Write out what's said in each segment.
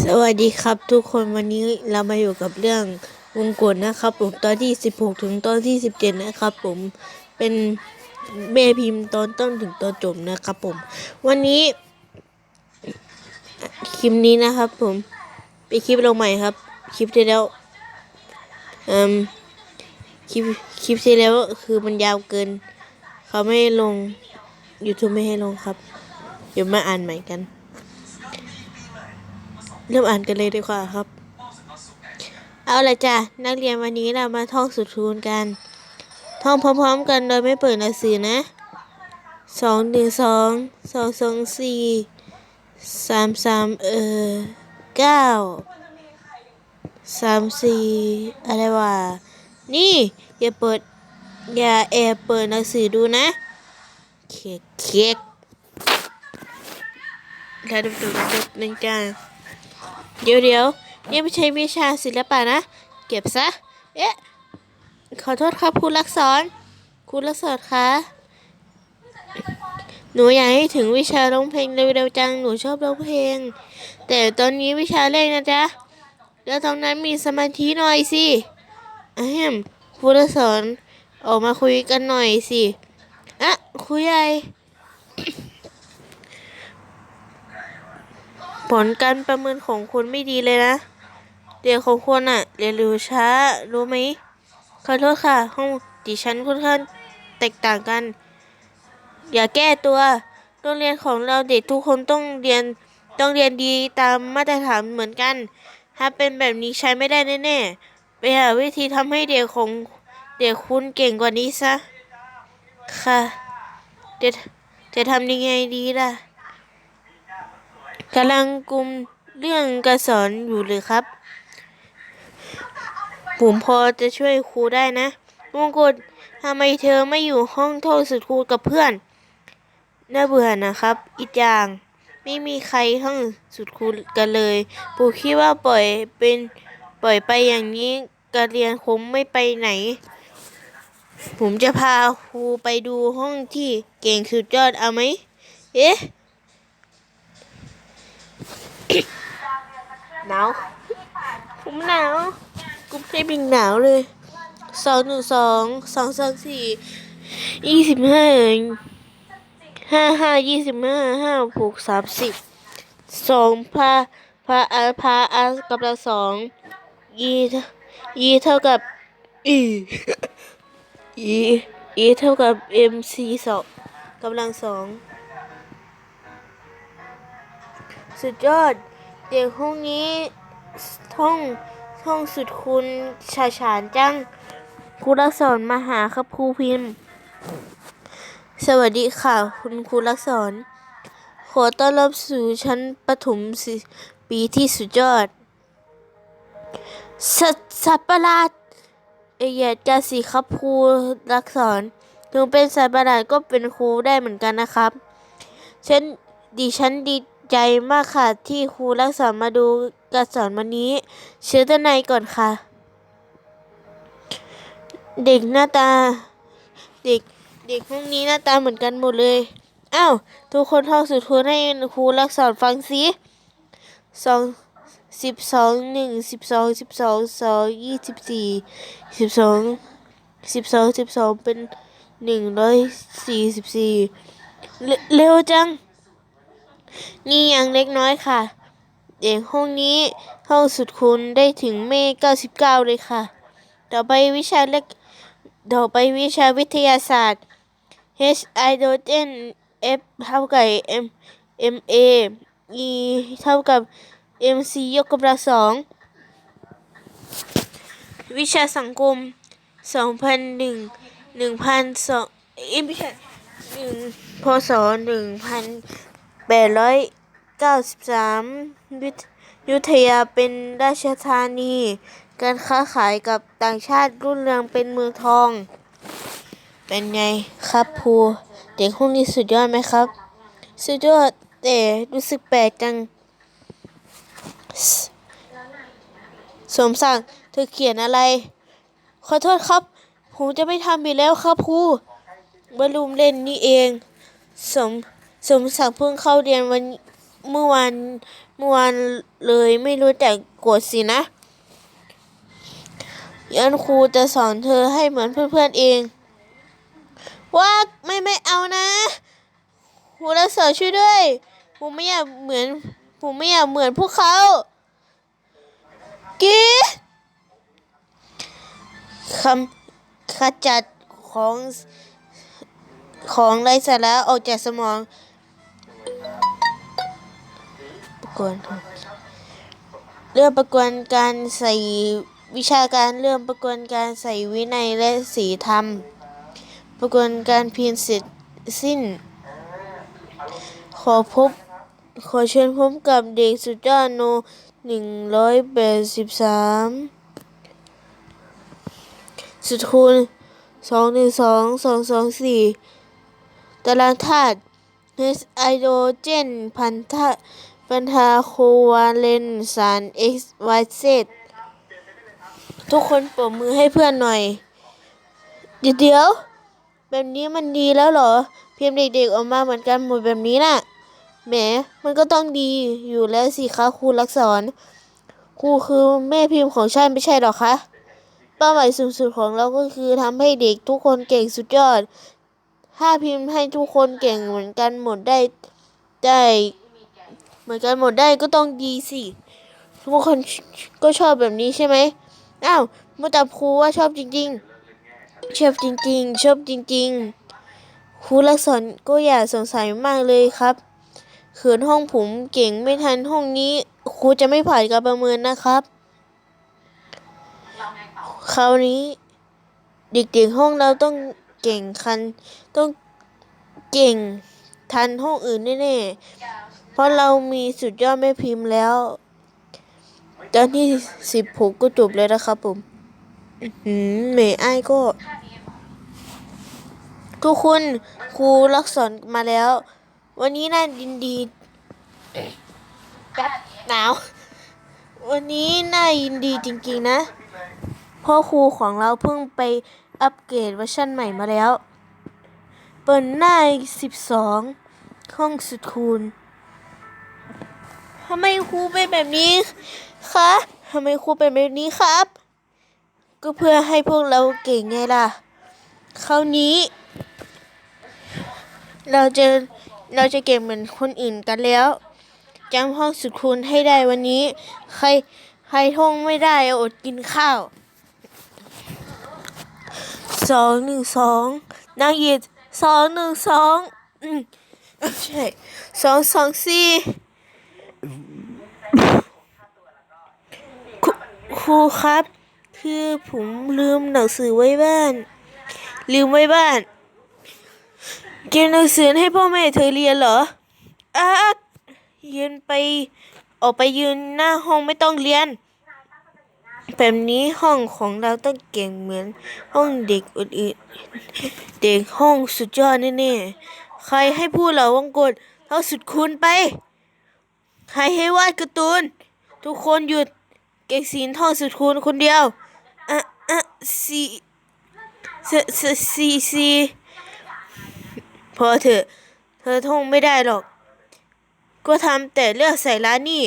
สวัสดีครับทุกคนวันนี้เรามาอยู่กับเรื่องวงกฏนะครับผมตอนที่ 16 ถึงตอนที่ 17 นะครับผมเป็นแม่พิมพ์ตอนต้นถึงตอนจบนะครับผม วันนี้คลิปนี้นะครับผมเป็นคลิปลงใหม่ครับ คลิปที่แล้วเอ่มคลิปคลิปที่แล้วคือมันยาวเกิน เขาไม่ลง YouTube ไม่ให้ลงครับ เดี๋ยวมาอ่านใหม่กัน เริ่มอ่านกันเลยดีกว่าครับ เอาละจ้ะนักเรียนวันนี้เรามาท่องสุดทูนกัน ท่องพร้อมๆกันโดยไม่เปิดหนังสือนะสองหนึ่งสองสองสองสี่สามสามเออเก้าสามสี่อะไรวะนี่อย่าเปิด อย่าแอบเปิดหนังสือดูนะ เค้กเค้กแล้วดูดูดูหนึ่งจ้า เดี๋ยวเดี๋ยวนี่ไม่ใช่วิชาศิลปะนะ เก็บซะ เอ๊ะ ขอโทษครับครูลักษรครูลักษรคะ หนูอยากให้ถึงวิชาร้องเพลงเร็วๆจัง หนูชอบร้องเพลง แต่ตอนนี้วิชาเลขนะจ๊ะ แล้วตรงนั้นมีสมาธิหน่อยสิอะแฮมครูลักษรออกมาคุยกันหน่อยสิ อะครูใหญ่ ผลการประเมินของคุณไม่ดีเลยนะเด็กของคุณอะเรียนรู้ช้า รู้ไหมขอโทษค่ะ ห้องดิฉันค่อนข้างแตกต่างกัน อย่าแก้ตัวโรงเรียนของเราเด็กทุกคนต้องเรียนต้องเรียนดีตามมาตรฐานเหมือนกัน ถ้าเป็นแบบนี้ใช้ไม่ได้แน่ๆไปหาวิธีทำให้เด็กของเด็กคุณเก่งกว่านี้ซะค่ะจะจะทำยังไงดีล่ะ กำลังกลุ่มเรื่องการสอนอยู่หรือครับ ผมพอจะช่วยครูได้นะมงกุฎทำไมเธอไม่อยู่ห้องโท่องสุดครูกับเพื่อน น่าเบื่อนะครับ อีกอย่างไม่มีใครท่องสุดครูกันเลย ปู่คิดว่าปล่อยเป็นปล่อยไปอย่างนี้การเรียนคงไม่ไปไหน ผมจะพาครูไปดูห้องที่เก่งสุดยอดเอาไหม เอ๊ะ หนาวผมหนาวกุ๊บได้บินหนาวเลยสองหนึ่งสองสองสองสี่ยี่สิบห้าห้าห้ายี่สิบห้าห้าหกสามสิบสองพาพาอาพาอากำลังสองยียีเท่ากับอีอีอีเท่ากับเอ็มซีสองกำลังสอง สุดยอด เด็กห้องนี้ท่องท่องสุดคุณชาฉานจังครูรักษรมาหาครับครูพิมพ์ สวัสดีค่ะ คุณครูรักษร ขอต้อนรับสู่ชั้นประถมปีที่สุดยอด สัตว์สัตว์ประหลาดเอเยดกาสีครับครูรักษรถึงเป็นสัตว์ประหลาดก็เป็นครูได้เหมือนกันนะครับฉันดิฉันดี ใจมากค่ะ ที่ครูรักษามาดูการสอนวันนี้ เชิญด้านในก่อนค่ะ เด็กหน้าตา เด็กเด็กพวกนี้หน้าตาเหมือนกันหมดเลยอ้าวทุกคนท่องสุดทวนให้ครูรักษาฟังสิสองสิบสองหนึ่งสิบสองสิบสองสองยี่สิบสี่สิบสองสิบสองสิบสองเป็นหนึ่งร้อยสี่สิบสี่เร็วจัง นี่ยังเล็กน้อยค่ะ เด็กห้องนี้ห้องสุดคุณได้ถึงเม่เก้าสิบเก้าเลยค่ะ ต่อไปวิชาเล็กต่อไปวิชาวิทยาศาสตร์ H I d r o g e n F เท่ากับ M M A E เท่ากับ M C ยกกำลังสอง วิชาสังคมสองพันหนึ่งหนึ่งพันสองวิชางพศหนึ่งพัน แปดร้อยเก้าสิบสามยุธยาเป็นราชธานี การค้าขายกับต่างชาติรุ่งเรืองเป็นเมืองทอง เป็นไงครับภูเด็กพวกนี้สุดยอดไหมครับ สุดยอดแต่รู้สึกแปลกจัง สมศักดิ์เธอเขียนอะไร ขอโทษครับ ผมจะไม่ทำอีกแล้วครับครูบรรลุมเล่นนี่เอง สม สมศักดิ์เพิ่งเข้าเรียนวันเมื่อวานเมื่อวานเลยไม่รู้จักกดสินะยันครูจะสอนเธอให้เหมือนเพื่อนๆเอง ว่าไม่ไม่เอานะครูรักษาช่วยด้วยผมไม่อยากเหมือนผมไม่อยากเหมือนพวกเขากีคำขจัดของของไร้สาระออกจากสมอง กวนเรื่องประกวนการใส่วิชาการเรื่องประกวนการใส่วินัยและศีลธรรม ประกวนการเพียรเสร็จสิ้น ขอพบ ขอเชิญพบกับเด็กสุดยอดโนหนึ่งร้อยแปดสิบสามสุดคูณสองหนึ่งสองสองสองสี่ตารางธาตุไอโดรเจนพันธะ พันธาโควาเลนสาร X Y Z ทุกคนปรบมือให้เพื่อนหน่อย เดี๋ยวแบบนี้มันดีแล้วเหรอ เพียมเด็กๆออกมาเหมือนกันหมดแบบนี้น่ะแหมมันก็ต้องดีอยู่แล้วสิคะครูลักษรครูคือแม่พิมพ์ของชาติไม่ใช่หรอคะเป้าหมายสูงสุดของเราก็คือทำให้เด็กทุกคนเก่งสุดยอด ถ้าพิมพ์ให้ทุกคนเก่งเหมือนกันหมดได้ได้ เหมือนกันหมดได้ก็ต้องดีสิทุกคนก็ชอบแบบนี้ใช่ไหมอ้าวมาตับครูว่าชอบจริง ๆ ชอบจริง ๆ ชอบจริง ๆครูลักษรก็อย่าสงสัยมากเลยครับเขินห้องผมเก่งไม่ทันห้องนี้ครูจะไม่ผ่านการประเมินนะครับคราวนี้ เด็กๆห้องเราต้องเก่งคันต้องเก่งทันห้องอื่นแน่ๆ เพราะเรามีสุดยอดแม่พิมพ์แล้ว ตอนที่สิบผมก็จบแล้วนะครับผมหืมเมย์ไอ้ก็ ทุกคนครูรักษรมาแล้ว วันนี้น่ายินดีแป๊บหนาว วันนี้น่ายินดีจริงๆนะเพราะครูของเราเพิ่งไปอัปเกรดเวอร์ชันใหม่มาแล้ว เปิดหน้าสิบสองห้องสุดคูณ ทำไมครูเป็นแบบนี้คะทำไมครูเป็นแบบนี้ครับ ก็เพื่อให้พวกเราเก่งไงล่ะคราวนี้ เราจะเราจะเก่งเหมือนคนอื่นกันแล้วจำห้องสุดคูณให้ได้วันนี้ ใครใครท่องไม่ได้อดกินข้าวสองหนึ่งสองนางหยียดสองหนึ่งสองอืมใช่สองสองสี่ ครูครับ คือผมลืมหนังสือไว้บ้าน ลืมไว้บ้าน เก็บหนังสือให้พ่อแม่เธอเรียนเหรออายืนไปออกไปยืนหน้าห้องไม่ต้องเรียน แบบนี้ห้องของเราต้องเก่งเหมือนห้องเด็กอื่นๆเด็กห้องสุดยอดแน่ๆใครให้พูดเหล่าวงกดเท่าสุดคูณไป ใครให้วาดการ์ตูน ทุกคนหยุด เก่งศีลท่องสุดคูณคนเดียวอะอะสี่สสสี่สี่พอเถอะเธอท่องไม่ได้หรอก ก็ทำแต่เลือกใส่ร้านนี่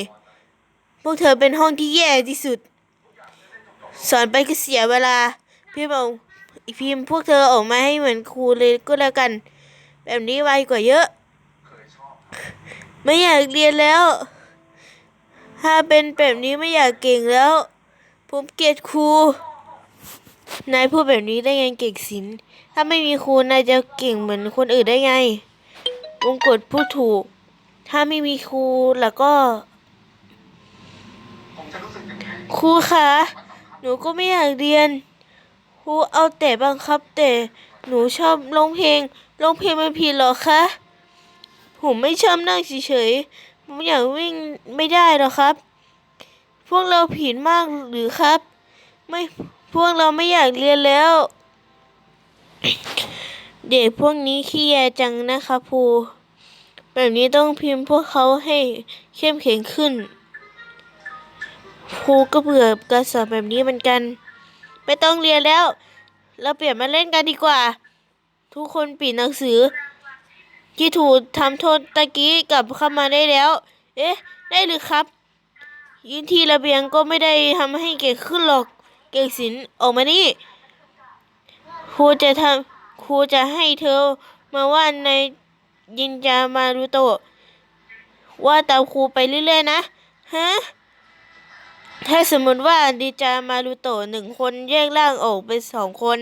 พวกเธอเป็นห้องที่แย่ที่สุด สอนไปก็เสียเวลา พี่บอกอีพิมพ์พวกเธอออกมาให้เหมือนครูเลยก็แล้วกัน แบบนี้ไวกว่าเยอะ ไม่อยากเรียนแล้ว ถ้าเป็นแบบนี้ไม่อยากเก่งแล้ว ผมเกลียดครู นายพูดแบบนี้ได้ไงเก่งศิลป์ถ้าไม่มีครูนายจะเก่งเหมือนคนอื่นได้ไงวงกฎพูดถูก ถ้าไม่มีครูแล้วก็ ครูคะ หนูก็ไม่อยากเรียน ครูเอาแต่บังคับ แต่หนูชอบร้องเพลงร้องเพลงมันผิดหรอคะ ผมไม่ชอบนั่งเฉย ผมอยากวิ่งไม่ได้หรอกครับ พวกเราผิดมากหรือครับ ไม่พวกเราไม่อยากเรียนแล้ว เด็กพวกนี้ขี้แยจังนะครับครูแบบนี้ต้องพิมพ์พวกเขาให้เข้มแข็งขึ้น ครูก็เบื่อการสอนแบบนี้เหมือนกัน ไม่ต้องเรียนแล้ว เราเปลี่ยนมาเล่นกันดีกว่า ทุกคนปิดหนังสือ ที่ถูกทำโทษตะกี้กลับเข้ามาได้แล้ว เอ๊ะ ได้หรือครับ ยืนที่ระเบียงก็ไม่ได้ทำให้เก่งขึ้นหรอก เก่งศิลออกมานี่ครูจะทำครูจะให้เธอมาว่าในยินจามารุโตะว่าตามครูไปเรื่อยๆนะฮะถ้าสมมติว่าดีจามารุโตะหนึ่งคนแยกร่างออกเป็นสองคน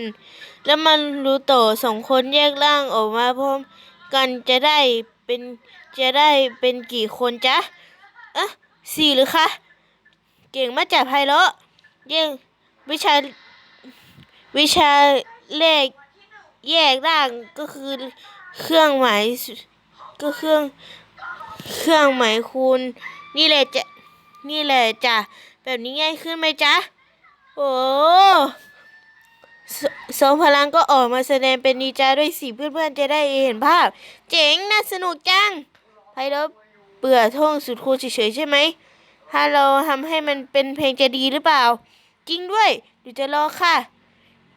แล้วมารุโตะสองคนแยกร่างออกมาพร้อม กันจะได้เป็นจะได้เป็นกี่คนจ๊ะอะสี่หรือคะ เก่งมาจากไพเราะเย่งวิชาวิชาเลขแยกร่างก็คือเครื่องหมายก็เครื่องเครื่องหมายคูณนี่แหละจะนี่แหละจ้ะแบบนี้ง่ายขึ้นไหมจ๊ะ โอ้ สสองพลังก็ออกมาแสดงเป็นนีจาด้วยสิเพื่อนๆจะได้เห็นภาพ เจ๋งน่าสนุกจังไพเราะเบื่อท่องสุดคูณเฉยๆใช่ไหมถ้าเราทำให้มันเป็นเพลงจะดีหรือเปล่า จริงด้วยเดี๋ยวจะรอค่ะ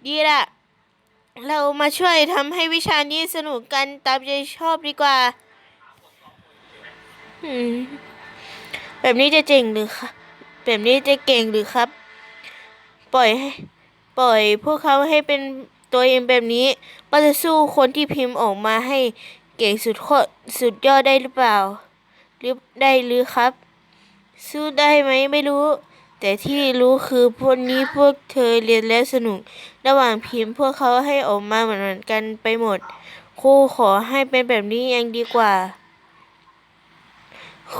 ดีละเรามาช่วยทำให้วิชานี้สนุกกันตามใจชอบดีกว่าแบบนี้จะเจ๋งหรือคะแบบนี้จะเก่งหรือครับ ปล่อยให้ ปล่อยพวกเขาให้เป็นตัวเองแบบนี้ก็จะสู้คนที่พิมพ์ออกมาให้เก่งสุดโคสุดยอดได้หรือเปล่า หรือได้หรือครับ สู้ได้ไหมไม่รู้ แต่ที่รู้คือพวกนี้พวกเธอเรียนแล้วสนุก ระหว่างพิมพ์พวกเขาให้ออกมาเหมือนกันไปหมด ครูขอให้เป็นแบบนี้ยังดีกว่า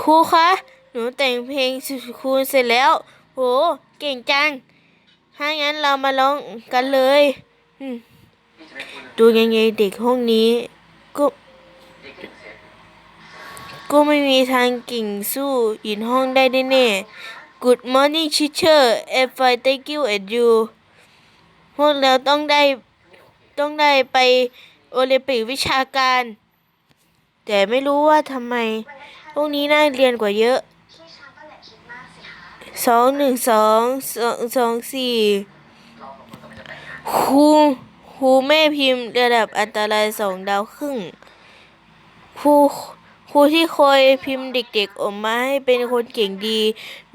ครูคะ หนูแต่งเพลงสุดคูณเสร็จแล้ว โห เก่งจัง ถ้างั้นเรามาร้องกันเลยดูยังไงเด็กห้องนี้ ก็ ก็ไม่มีทางเก่งสู้อินห้องได้แน่ Good morning teacher if I thank you and you พวกเราต้องได้ต้องได้ไปโอลิมปิกวิชาการ แต่ไม่รู้ว่าทำไมพวกนี้น่าเรียนกว่าเยอะ สองหนึ่งสองสองสองสี่ครูครูแม่พิมพ์ระดับอันตรายสองดาวครึ่งครูครูที่คอยพิมพ์เด็กๆออกมาให้เป็นคนเก่งดี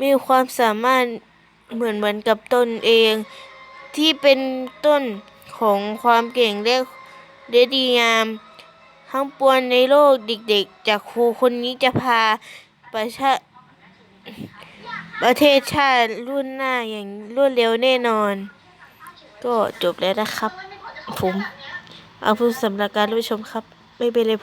มีความสามารถเหมือนเหมือนกับตนเอง ที่เป็นต้นของความเก่งและและดีงาม ทั้งปวงในโลกเด็กๆ จากครูคนนี้จะพาประชา ประเทศชาติรุ่นหน้าอย่างรวดเร็วแน่นอน ก็จบแล้วนะครับ ผม เอาผู้สำหรับการรับชมครับ ไม่เป็นไร